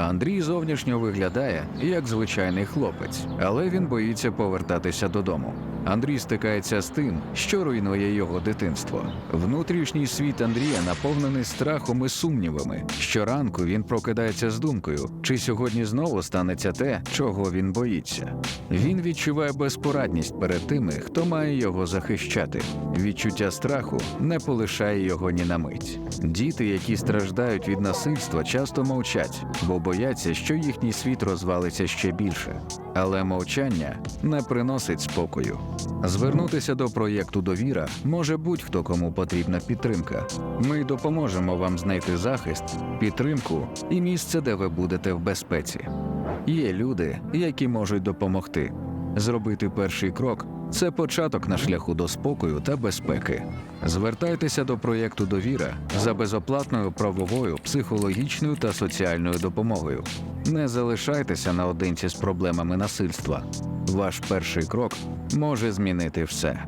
Андрій зовнішньо виглядає як звичайний хлопець, але він боїться повертатися додому. Андрій стикається з тим, що руйнує його дитинство. Внутрішній світ Андрія наповнений страхом і сумнівами. Щоранку він прокидається з думкою, чи сьогодні знову станеться те, чого він боїться. Він відчуває безпорадність перед тими, хто має його захищати. Відчуття страху не полишає його ні на мить. Діти, які страждають від насильства, часто мовчать, бо бояться, що їхній світ розвалиться ще більше. Але мовчання не приносить спокою. Звернутися до проєкту Довіра може будь-хто кому потрібна підтримка. Ми допоможемо вам знайти захист, підтримку і місце, де ви будете в безпеці. Є люди, які можуть допомогти. Зробити перший крок це початок на шляху до спокою та безпеки. Звертайтеся до проєкту Довіра за безоплатною правовою, психологічною та соціальною допомогою. Не залишайтеся наодинці з проблемами насильства. Ваш перший крок може змінити все.